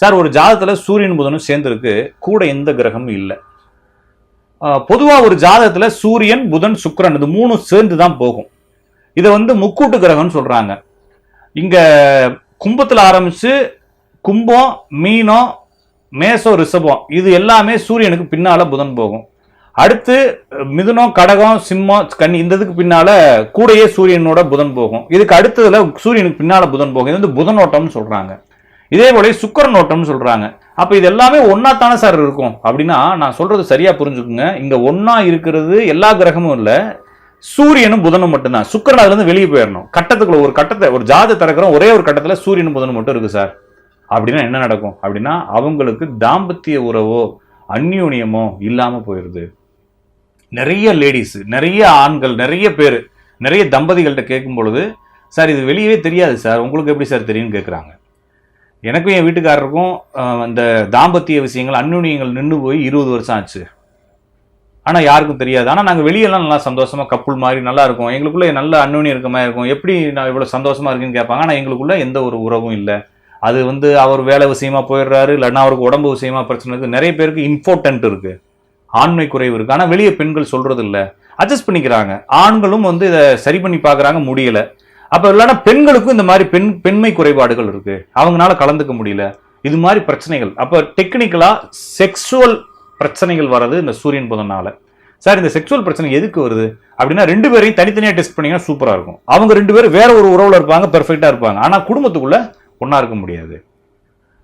Sir ஒரு ஜாதகத்தில் சூரியன் புதனும் சேர்ந்துருக்கு. கூட எந்த கிரகமும் இல்லை. பொதுவாக ஒரு ஜாதகத்தில் சூரியன் புதன் சுக்கரன் இது மூணும் சேர்ந்து தான் போகும். இதை வந்து முக்கூட்டு கிரகம்னு சொல்கிறாங்க இங்கே கும்பத்தில் ஆரம்பித்து கும்பம் மீனம் மேசம் ரிஷபம் இது எல்லாமே சூரியனுக்கு பின்னால் புதன் போகும். அடுத்து மிதுனம் கடகம் சிம்மம் கன்னி இந்த இதுக்கு பின்னால் கூடயே சூரியனோட புதன் போகும். இதுக்கு அடுத்ததில் சூரியனுக்கு பின்னால புதன் போகும். இது வந்து புதனோட்டம்னு சொல்கிறாங்க இதே போல சுக்கர ஓட்டம்னு சொல்கிறாங்க அப்போ இது எல்லாமே ஒன்றா தானே சார் இருக்கும்? அப்படின்னா நான் சொல்கிறது சரியாக புரிஞ்சுக்குங்க. இங்கே ஒன்றா இருக்கிறது எல்லா கிரகமும் இல்லை. சூரியனும் புதனும் மட்டும்தான். சுக்கரன் அதுலேருந்து வெளியே போயிடணும் கட்டத்துக்குள்ள ஒரு கட்டத்தை ஒரு ஜாத திறக்கிறோம். ஒரே ஒரு கட்டத்தில் சூரியனும் புதனும் மட்டும் இருக்குது சார். அப்படின்னா என்ன நடக்கும்? அப்படின்னா அவங்களுக்கு தாம்பத்திய உறவோ அந்யோன்யமோ இல்லாமல் போயிடுது நிறைய லேடிஸ் நிறைய ஆண்கள் நிறைய பேர் நிறைய தம்பதிகள்கிட்ட கேட்கும் பொழுது சார் இது வெளியவே தெரியாது சார். உங்களுக்கு எப்படி சார் தெரியும்னு கேட்குறாங்க எனக்கும் என் வீட்டுக்காரருக்கும் அந்த தாம்பத்திய விஷயங்கள் அந்யுன்யங்கள் நின்று போய் இருபது வருஷம் ஆச்சு. ஆனால் யாருக்கும் தெரியாது. ஆனால் நாங்கள் வெளியெல்லாம் நல்லா சந்தோஷமாக கப்புள் மாதிரி நல்லா இருக்கும். எங்களுக்குள்ளே நல்ல அந்யுன்யம் இருக்க மாதிரி இருக்கும். எப்படி நான் இவ்வளோ சந்தோஷமாக இருக்குன்னு கேட்பாங்க. ஆனால் எங்களுக்குள்ளே எந்த ஒரு உறவும் இல்லை. அது வந்து அவர் வேலை விஷயமா போயிடுறாரு. இல்லைன்னா அவருக்கு உடம்பு விஷயமா பிரச்சனை இருக்குது நிறைய பேருக்கு இம்பார்ட்டன்ட் இருக்குது ஆண்மை குறைவு இருக்குது ஆனால் வெளியே பெண்கள் சொல்கிறது இல்லை அட்ஜஸ்ட் பண்ணிக்கிறாங்க. ஆண்களும் வந்து இதை சரி பண்ணி பார்க்குறாங்க. முடியலை. அப்ப இல்லைன்னா பெண்களுக்கும் இந்த மாதிரி பெண் பெண்மை குறைபாடுகள் இருக்கு. அவங்களால கலந்துக்க முடியல. இது மாதிரி பிரச்சனைகள். அப்ப டெக்னிக்கலா செக்ஸுவல் பிரச்சனைகள் வர்றது இந்த சூரியன் புதனால. சார் இந்த செக்ஸுவல் பிரச்சனை எதுக்கு வருது? அப்படின்னா ரெண்டு பேரையும் தனித்தனியாக டெஸ்ட் பண்ணிங்கன்னா சூப்பராக இருக்கும். அவங்க ரெண்டு பேரும் வேற ஒரு உறவில் இருப்பாங்க பெர்ஃபெக்டாக இருப்பாங்க. ஆனால் குடும்பத்துக்குள்ள ஒன்றா இருக்க முடியாது.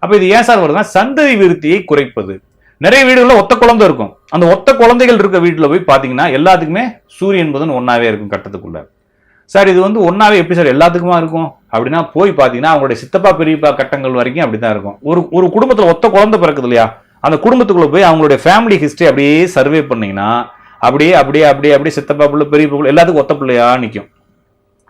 அப்போ இது ஏன் சார் வருதுன்னா சந்ததி விருத்தியை குறைப்பது. நிறைய வீடுகளில் ஒத்த குழந்தை இருக்கும். அந்த ஒத்த குழந்தைகள் இருக்க வீட்டில் போய் பார்த்தீங்கன்னா எல்லாத்துக்குமே சூரியன் புதன் ஒன்றாவே இருக்கும் கட்டத்துக்குள்ளே. சார் இது வந்து ஒன்றாவே எப்படி சார் எல்லாத்துக்குமா இருக்கும்? அப்படின்னா போய் பார்த்தீங்கன்னா அவங்களுடைய சித்தப்பா பெரியப்பா கட்டங்கள் வரைக்கும் அப்படிதான் இருக்கும். ஒரு ஒரு குடும்பத்தில் ஒத்த குழந்தை பிறக்குது இல்லையா? அந்த குடும்பத்துக்குள்ளே போய் அவங்களுடைய ஃபேமிலி ஹிஸ்ட்ரி அப்படியே சர்வே பண்ணிங்கன்னா அப்படியே அப்படியே அப்படியே அப்படியே சித்தப்பா பிள்ளை பெரிய பிள்ளை எல்லாத்துக்கும் ஒத்த பிள்ளையா நிற்கும்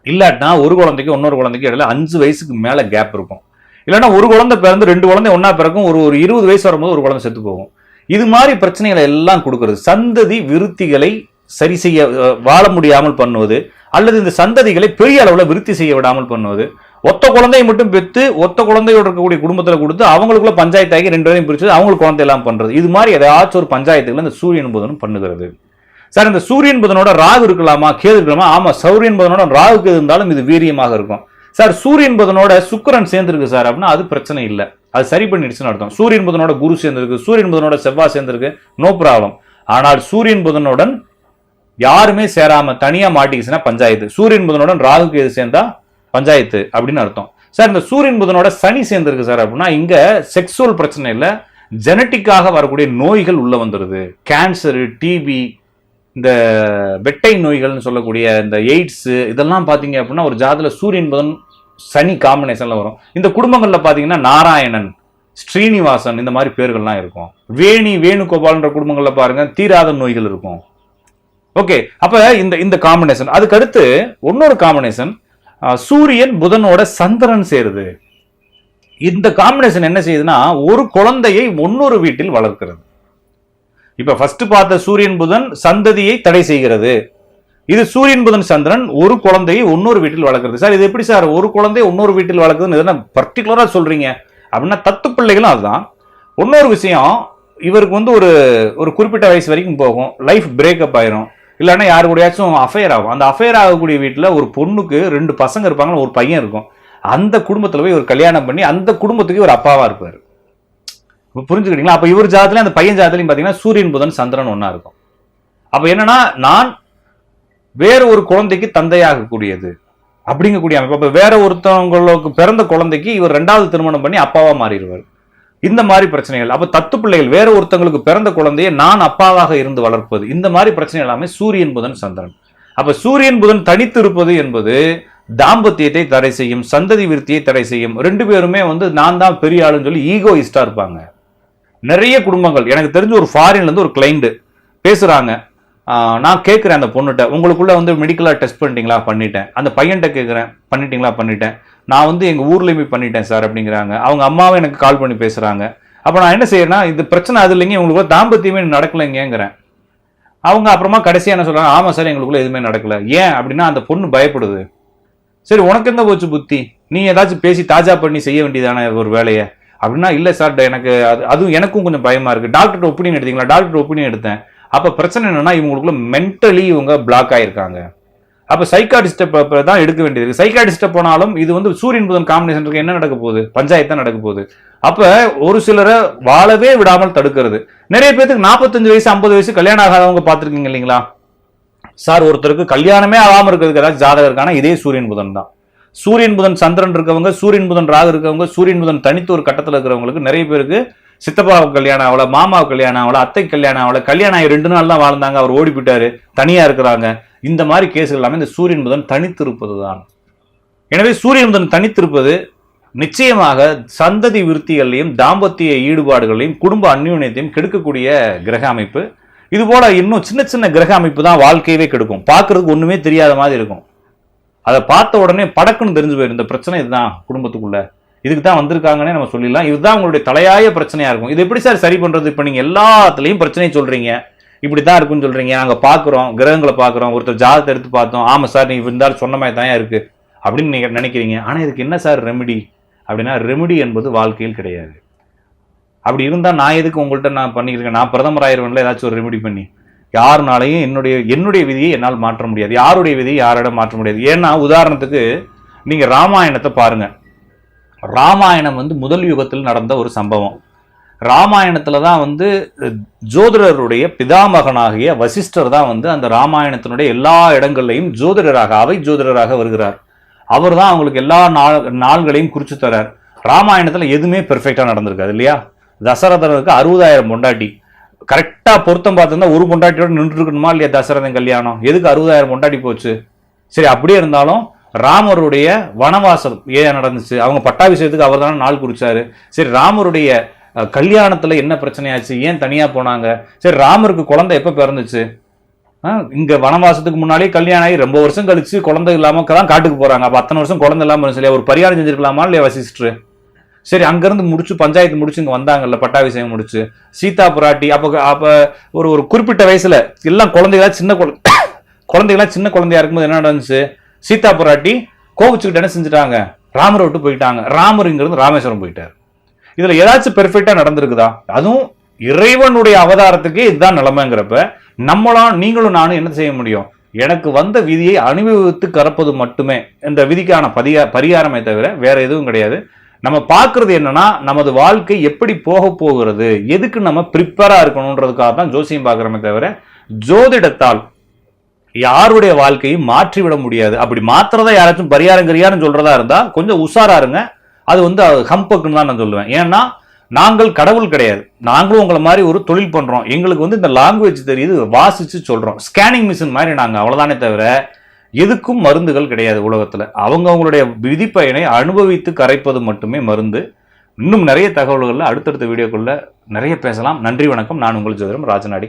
இல்லாட்டினா ஒரு குழந்தைக்கு இன்னொரு குழந்தைக்கு இடையில அஞ்சு வயசுக்கு மேலே கேப் இருக்கும். இல்லைன்னா ஒரு குழந்தை பிறந்து ரெண்டு குழந்தை ஒன்றா பிறக்கும் ஒரு ஒரு இருபது வயசு வரும்போது ஒரு குழந்தை செத்து போகும். இது மாதிரி பிரச்சனைகளை எல்லாம் கொடுக்கறது சந்ததி விருத்திகளை சரி செய்ய வாழ முடியாமல் பண்ணுவது அல்லது இந்த சந்ததிகளை பெரிய அளவில் விருத்தி செய்ய விடாமல் பண்ணுவது ஒத்த குழந்தையை மட்டும் பெற்று ஒத்த குழந்தையோடு இருக்கக்கூடிய குடும்பத்தில் கொடுத்து அவங்களுக்குள்ள பஞ்சாயத்தாகி ரெண்டு பேரையும் பிரிச்சு அவங்களுக்கு குழந்தை எல்லாம் இது மாதிரி ஏதாச்சும் ஒரு பஞ்சாயத்துகளை இந்த சூரியன் புதனும் பண்ணுகிறது. சார் இந்த சூரியன் புதனோட ராகு இருக்கலாமா? கேது இருக்கலாமா? ஆமாம் சௌரியன் புதனோட ராகு கேது இருந்தாலும் இது வீரியமாக இருக்கும். சார் சூரியன் புதனோட சுக்கிரன் சேர்ந்துருக்கு சார் அப்படின்னா அது பிரச்சனை இல்லை. அது சரி பண்ணிடுச்சுன்னு அர்த்தம். சூரியன் புதனோட குரு சேர்ந்திருக்கு சூரியன் புதனோட செவ்வாய் சேர்ந்திருக்கு நோ ப்ராப்ளம். ஆனால் சூரியன் புதனுடன் யாருமே சேராம தனியா மாட்டிக்கிச்சுன்னா பஞ்சாயத்து. சூரியன் புதனுடன் ராகு கேது சேர்ந்தா பஞ்சாயத்து அப்படின்னு அர்த்தம். சார் இந்த சூரியன் புதனோட சனி சேர்ந்திருக்கு சார் அப்படின்னா இங்க செக்ஸுவல் பிரச்சனை இல்லை. ஜெனட்டிக்காக வரக்கூடிய நோய்கள் உள்ள வந்துருது. கேன்சரு டிபி இந்த வெட்டை நோய்கள்னு சொல்லக்கூடிய இந்த எய்ட்ஸ் இதெல்லாம் பார்த்தீங்க அப்படின்னா ஒரு ஜாதியில் சூரியன் புதன் சனி காம்பினேஷனில் வரும். இந்த குடும்பங்களில் பார்த்தீங்கன்னா நாராயணன் ஸ்ரீனிவாசன் இந்த மாதிரி பேர்கள்லாம் இருக்கும். வேணி வேணுகோபால்ன்ற குடும்பங்களில் பாருங்கள் தீராத நோய்கள் இருக்கும். ஓகே அப்ப இந்த இந்த காம்பினேஷன் அதுக்கு அடுத்து இன்னொரு காம்பினேஷன் சூரியன் புதனோட சந்திரன் சேருது. இந்த காம்பினேஷன் என்ன செய்யுதுன்னா ஒரு குழந்தையை இன்னொரு வீட்டில் வளர்க்கிறது. இப்ப ஃபர்ஸ்ட் பார்த்த சூரியன் புதன் சந்ததியை தடை செய்கிறது. இது சூரியன் புதன் சந்திரன் ஒரு குழந்தையை இன்னொரு வீட்டில் வளர்க்குறது. சார் இது எப்படி சார்? ஒரு குழந்தை இன்னொரு வீட்டில் வளர்க்குதுன்னு எதனா பர்டிகுலராக சொல்றீங்க? அப்படின்னா தத்து பிள்ளைகளும் அதுதான். இன்னொரு விஷயம் இவருக்கு வந்து ஒரு ஒரு குறிப்பிட்ட வயசு வரைக்கும் போகும். லைஃப் பிரேக்கப் ஆயிரும். இல்லைன்னா யாரு கூடயாச்சும் அஃபையர் ஆகும். அந்த அஃபையர் ஆகக்கூடிய வீட்டில் ஒரு பொண்ணுக்கு ரெண்டு பசங்க இருப்பாங்க ஒரு பையன் இருக்கும். அந்த குடும்பத்தில் போய் ஒரு கல்யாணம் பண்ணி அந்த குடும்பத்துக்கு ஒரு அப்பாவாக இருப்பார். புரிஞ்சுக்கிட்டீங்களா? அப்போ இவர் ஜாதத்துல அந்த பையன் ஜாதத்துலையும் பார்த்தீங்கன்னா சூரியன் புதன் சந்திரன் ஒன்றா இருக்கும். அப்போ என்னன்னா நான் வேற ஒரு குழந்தைக்கு தந்தையாகக்கூடியது அப்படிங்கக்கூடிய அமைப்பு. அப்போ வேற ஒருத்தவங்களுக்கு பிறந்த குழந்தைக்கு இவர் ரெண்டாவது திருமணம் பண்ணி அப்பாவாக மாறிடுவார். இந்த மாதிரி பிரச்சனைகள். அப்போ தத்து பிள்ளைகள் வேற ஒருத்தங்களுக்கு பிறந்த குழந்தையை நான் அப்பாவாக இருந்து வளர்ப்பது. இந்த மாதிரி பிரச்சனை எல்லாமே சூரியன் புதன் சந்திரன். அப்ப சூரியன் புதன் தனித்து இருப்பது என்பது தாம்பத்தியத்தை தடை செய்யும் சந்ததி விருத்தியை தடை செய்யும். ரெண்டு பேருமே வந்து நான் தான் பெரிய ஆளுன்னு சொல்லி ஈகோயிஸ்டா இருப்பாங்க. நிறைய குடும்பங்கள். எனக்கு தெரிஞ்ச ஒரு ஃபாரின்ல இருந்து ஒரு கிளைண்ட் பேசுறாங்க. நான் கேட்குறேன் அந்த பொண்ணுகிட்ட உங்களுக்குள்ளே வந்து மெடிக்கலாக டெஸ்ட் பண்ணிட்டீங்களா? பண்ணிட்டேன். அந்த பையன்கிட்ட கேட்குறேன் பண்ணிட்டீங்களா? பண்ணிட்டேன். நான் வந்து எங்கள் ஊர்லேயுமே பண்ணிட்டேன் சார் அப்படிங்கிறாங்க. அவங்க அம்மாவும் எனக்கு கால் பண்ணி பேசுகிறாங்க அப்போ நான் என்ன செய்யறேன்னா இது பிரச்சனை அது இல்லைங்க உங்களுக்கு தாம்பத்தியமே நடக்கலைங்கிறேன் அவங்க அப்புறமா கடைசியாக என்ன சொல்கிறாங்க ஆமாம் சார் எங்களுக்குள்ளே எதுவுமே நடக்கல. ஏன் அப்படின்னா அந்த பொண்ணு பயப்படுது. சரி உனக்கு எந்த போச்சு புத்தி? நீ ஏதாச்சும் பேசி தாஜா பண்ணி செய்ய வேண்டியதானே ஒரு வேலையை? அப்படின்னா இல்லை சார் எனக்கு அது அதுவும் எனக்கும் கொஞ்சம் பயமாக இருக்குது டாக்டர் ஒப்பீனியன் எடுத்தீங்களா? டாக்டர் ஒப்பீனியன் எடுத்தேன். அப்போ பிரச்சனை என்னன்னா இவங்களுக்குள்ள மென்டலி இவங்க பிளாக் ஆயிருக்காங்க. அப்போ சைக்காட்டிஸ்ட தான் எடுக்க வேண்டியது இருக்கு. சைக்காட்டிஸ்ட போனாலும் இது வந்து சூரியன் புதன் காம்பினேஷன் இருக்கு. என்ன நடக்க போகுது? பஞ்சாயத்து தான் நடக்க போகுது. அப்போ ஒரு சிலரை வாழவே விடாமல் தடுக்கிறது. நிறைய பேருக்கு நாற்பத்தஞ்சு வயசு ஐம்பது வயசு கல்யாணம் ஆகாதவங்க பார்த்துருக்கீங்க இல்லைங்களா? சார் ஒருத்தருக்கு கல்யாணமே ஆகாமல் இருக்கிறதுக்கு ஏதாச்சும் ஜாதகருக்கான இதே சூரியன் புதன் தான். சூரியன் புதன் சந்திரன் இருக்கவங்க சூரியன் புதன் ராகு இருக்கவங்க சூரியன் புதன் தனித்து ஒரு கட்டத்தில் இருக்கிறவங்களுக்கு நிறைய பேருக்கு சித்தப்பாவுக்கு கல்யாணம் ஆகல மாமாவுக்கு கல்யாணம் ஆகல அத்தைக்கு கல்யாணம் ஆகல கல்யாணம் ஆகி ரெண்டு நாள் தான் வாழ்ந்தாங்க அவர் ஓடி போயிட்டாரு தனியா இருக்கிறாங்க. இந்த மாதிரி கேஸ் எல்லாமே இந்த சூரியன் புதன் தனித்திருப்பது தான் எனவே சூரியன் புதன் தனித்திருப்பது நிச்சயமாக சந்ததி விருத்திகளையும் தாம்பத்திய ஈடுபாடுகளையும் குடும்ப அந்யூன்யத்தையும் கெடுக்கக்கூடிய கிரக அமைப்பு. இது போல இன்னும் சின்ன சின்ன கிரக அமைப்பு தான் வாழ்க்கையவே கெடுக்கும். பார்க்கறதுக்கு ஒண்ணுமே தெரியாத மாதிரி இருக்கும். அதை பார்த்த உடனே படக்குன்னு தெரிஞ்சு போயிடும். இந்த பிரச்சனை இதுதான் குடும்பத்துக்குள்ள. இதுக்கு தான் வந்திருக்காங்கன்னே நம்ம சொல்லிடலாம். இதுதான் உங்களுடைய தலையாய பிரச்சனையா இருக்கும். இது எப்படி சார் சரி பண்றது? இப்போ நீங்க எல்லாத்துலயும் பிரச்சனையை சொல்றீங்க. இப்படி தான் இருக்குன்னு சொல்றீங்க. நாங்கள் பார்க்குறோம் கிரகங்களை பார்க்குறோம் ஒருத்தர் ஜாதத்தை எடுத்து பார்த்தோம். ஆமாம் சார் நீங்க இருந்தாலும் சொன்ன மாதிரி தான் இருக்கு. அப்படின்னு நீங்கள் நினைக்கிறீங்க. ஆனால் இதுக்கு என்ன சார் ரெமிடி அப்படின்னா ரெமிடி என்பது வாழ்க்கையில் கிடையாது. அப்படி இருந்தால் நான் எதுக்கு உங்கள்கிட்ட நான் பண்ணிக்கிறேன் நான் பிரதமர் ஆயிருவேன்ல ஏதாச்சும் ஒரு ரெமெடி பண்ணி. யாருனாலையும் என்னுடைய என்னுடைய விதியை என்னால் மாற்ற முடியாது. யாருடைய விதியை யாரிடம் மாற்ற முடியாது? ஏன்னா உதாரணத்துக்கு நீங்கள் ராமாயணத்தை பாருங்கள் ராமாயணம் வந்து முதல் யுகத்தில் நடந்த ஒரு சம்பவம். ராமாயணத்தில் தான் வந்து ஜோதிடருடைய பிதாமகனாகிய வசிஷ்டர் தான் வந்து அந்த ராமாயணத்தினுடைய எல்லா இடங்கள்லையும் ஜோதிடராக அவை ஜோதிடராக வருகிறார். அவர் தான் அவங்களுக்கு எல்லா நாள் நாள்களையும் குறித்து தரார். ராமாயணத்தில் எதுவுமே பெர்ஃபெக்டாக நடந்திருக்காது இல்லையா? தசரதனுக்கு அறுபதாயிரம் பொண்டாட்டி. கரெக்டாக பொருத்தம் பார்த்துருந்தா ஒரு பொண்டாட்டியோட நின்று இருக்கணுமா இல்லையா தசரதன் கல்யாணம்? எதுக்கு அறுபதாயிரம் பொண்டாட்டி போச்சு? சரி அப்படியே இருந்தாலும் ராமருடைய வனவாசம் ஏன் நடந்துச்சு? அவங்க பட்டாபிஷேகத்துக்கு அவர் தானே நாள் குறிச்சாரு. சரி ராமருடைய கல்யாணத்தில் என்ன பிரச்சனையாச்சு? ஏன் தனியாக போனாங்க? சரி ராமருக்கு குழந்தை எப்போ பிறந்துச்சு? இங்கே வனவாசத்துக்கு முன்னாலே கல்யாணம் ஆகி ரொம்ப வருஷம் கழிச்சு குழந்தை இல்லாமல் தான் காட்டுக்கு போகிறாங்க அப்போ அத்தனை வருஷம் குழந்தை இல்லாமல் இருந்துச்சு இல்லையா? ஒரு பரிகாரம் செஞ்சிருக்கலாமா இல்லையா வசிஷ்டர் சரி அங்கேருந்து முடிச்சு பஞ்சாயத்து முடிச்சு இங்கே வந்தாங்கல்ல பட்டாபிஷேகம் முடிச்சு. சீதா புராட்டி அப்போ அப்போ ஒரு ஒரு குறிப்பிட்ட வயசில் எல்லாம் குழந்தைகளா சின்ன குழ- குழந்தைகளா சின்ன குழந்தையா இருக்கும்போது என்ன நடந்துச்சு? சீதா புராட்டி கோவிச்சுக்கிட்டு என்ன செஞ்சுட்டாங்க? ராமரை விட்டு போயிட்டாங்க. ராமர் இங்கிருந்து ராமேஸ்வரம் போயிட்டார். இதில் ஏதாச்சும் பெர்ஃபெக்டாக நடந்திருக்குதா? அதுவும் இறைவனுடைய அவதாரத்துக்கே இதுதான் நிலைமைங்கிறப்ப நம்மளாம் நீங்களும் நானும் என்ன செய்ய முடியும்? எனக்கு வந்த விதியை அனுபவித்து கறப்பது மட்டுமே இந்த விதிக்கான பதிகா பரிகாரமே தவிர வேற எதுவும் கிடையாது. நம்ம பார்க்குறது என்னன்னா நமது வாழ்க்கை எப்படி போக போகிறது? எதுக்கு நம்ம ப்ரிப்பேராக இருக்கணுன்றதுக்காக தான் ஜோசியம் பார்க்குறோமே தவிர ஜோதிடத்தால் யாருடைய வாழ்க்கையும் மாற்றிவிட முடியாது. அப்படி மாத்திரதா யாராச்சும் பரிகாரம் சொல்றதா இருந்தா கொஞ்சம் உஷாரா இருங்க. அது வந்து ஹம்பக்குன்னு தான் நான் சொல்லுவேன். ஏன்னா நாங்கள் கடவுள் கிடையாது. நாங்களும் உங்களை மாதிரி ஒரு தொழில் பண்றோம். எங்களுக்கு வந்து இந்த லாங்குவேஜ் தெரியுது வாசிச்சு சொல்றோம். ஸ்கேனிங் மிஷின் மாதிரி நாங்கள் அவ்வளவுதானே தவிர எதுக்கும் மருந்துகள் கிடையாது உலகத்துல. அவங்க அவங்களுடைய விதிப்பயனை அனுபவித்து கரைப்பது மட்டுமே மருந்து. இன்னும் நிறைய தகவல்கள்ல அடுத்தடுத்த வீடியோக்குள்ள நிறைய பேசலாம். நன்றி வணக்கம். நான் உங்கள் ஜோதிடம் ராஜநாடி